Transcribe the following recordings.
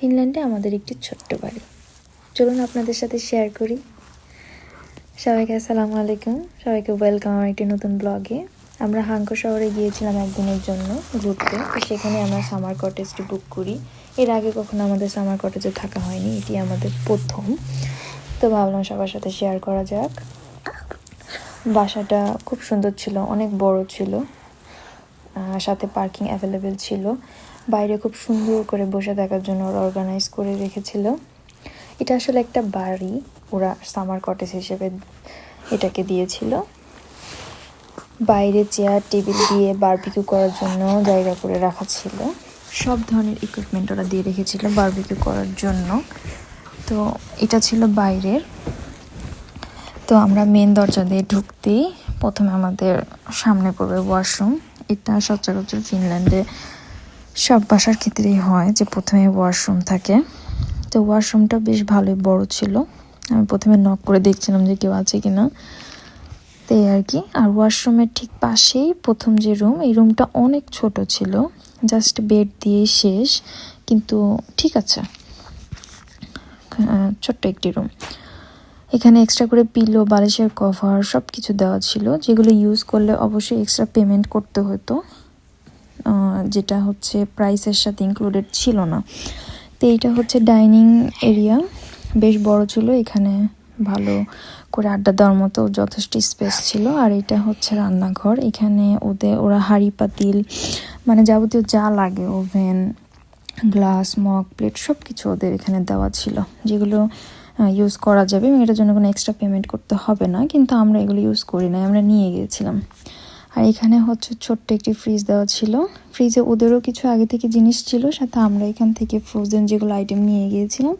ফিনল্যান্ডে আমাদের একটি ছোট্ট বাড়ি। চলুন আপনাদের সাথে শেয়ার করি। সবাইকে আসসালামু আলাইকুম। সবাইকে ওয়েলকাম আমার একটি নতুন ব্লগে আমরা হাঙ্কো শহরে গিয়েছিলাম একদিনের জন্য ঘুরতে। তো সেখানে আমরা সামার কটেজটি বুক করি। এর আগে কখনো আমাদের সামার কটেজে থাকা হয়নি। এটি আমাদের প্রথম। তো ভাবলাম সবার সাথে শেয়ার করা যাক। বাসাটা খুব সুন্দর ছিল, অনেক বড় ছিল। সাথে পার্কিং অ্যাভেলেবেল ছিল। বাইরে খুব সুন্দর করে বসে থাকার জন্য ওরা অর্গানাইজ করে রেখেছিল। এটা আসলে একটা বাড়ি, ওরা সামার কটেজ হিসেবে এটাকে দিয়েছিল। বাইরে চেয়ার টেবিল দিয়ে বারবিকিউ করার জন্য জায়গা করে রাখা ছিল। সব ধরনের ইকুইপমেন্ট ওরা দিয়ে রেখেছিল বারবিকিউ করার জন্য। তো এটা ছিল বাইরের। তো আমরা মেন দরজা দিয়ে ঢুকতেই প্রথমে আমাদের সামনে পড়বে ওয়াশরুম এটা সচরাচর ফিনল্যান্ডে সব বাসার ক্ষেত্রেই হয় যে প্রথমে ওয়াশরুম থাকে। তো ওয়াশরুমটা বেশ ভালোই বড় ছিল। আমি প্রথমে নক করে দেখছিলাম যে কেউ আছে কিনা। তো এই আর কি। আর ওয়াশরুমের ঠিক পাশেই প্রথম যে রুম এই রুমটা অনেক ছোট ছিল। জাস্ট বেড দিয়ে শেষ। কিন্তু ঠিক আছে। ছোট্ট একটি রুম এখানে এক্সট্রা করে পিলো বালিশের কভার সব কিছু দেওয়া ছিল, যেগুলো ইউজ করলে অবশ্যই এক্সট্রা পেমেন্ট করতে হতো যেটা হচ্ছে প্রাইসের সাথে ইনক্লুডেড ছিল না। তো এইটা হচ্ছে ডাইনিং এরিয়া বেশ বড় ছিল, এখানে ভালো করে আড্ডা দেওয়ার মতো যথেষ্ট স্পেস ছিল। আর এটা হচ্ছে রান্নাঘর, এখানে ওদের, ওরা হাঁড়ি, পাতিল মানে যাবতীয় যা লাগে ওভেন গ্লাস মগ প্লেট সব কিছু ওদের এখানে দেওয়া ছিল, যেগুলো ইউজ করা যাবে এবং এটার জন্য কোনো এক্সট্রা পেমেন্ট করতে হবে না, কিন্তু আমরা এগুলো ইউজ করি না আমরা নিয়ে গিয়েছিলাম। আর এখানে হচ্ছে ছোট্ট একটি ফ্রিজ দেওয়া ছিল। ফ্রিজে ওদেরও কিছু আগে থেকে জিনিস ছিল, সাথে আমরা এখান থেকে ফ্রোজেন যেগুলো আইটেম নিয়ে গিয়েছিলাম,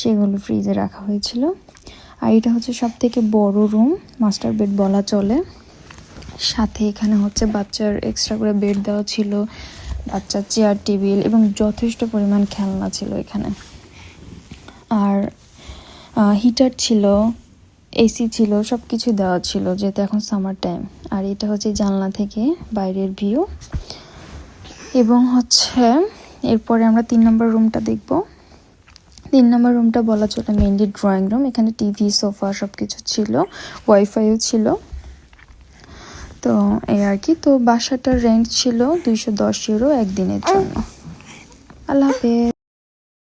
সেগুলো ফ্রিজে রাখা হয়েছিল। আর এটা হচ্ছে সব থেকে বড় রুম মাস্টার বেড বলা চলে। সাথে এখানে হচ্ছে বাচ্চার এক্সট্রা করে বেড দেওয়া ছিল, বাচ্চার চেয়ার টেবিল এবং যথেষ্ট পরিমাণ খেলনা ছিল এখানে। হিটার ছিল এসি ছিল সব কিছু দেওয়া ছিল, যেহেতু এখন সামার টাইম আর এটা হচ্ছে জানলা থেকে বাইরের ভিউ এবং হচ্ছে এরপরে আমরা তিন নম্বর রুমটা দেখব। তিন নম্বর রুমটা বলা চলে মেইনলি ড্রয়িং রুম এখানে টিভি সোফা সব কিছু ছিল ওয়াইফাইও ছিল। তো এই আর কি। তো বাসাটার রেন্ট ছিল দুইশো দশ ইউরো একদিনের জন্য। আল্লাহ হাফেজ।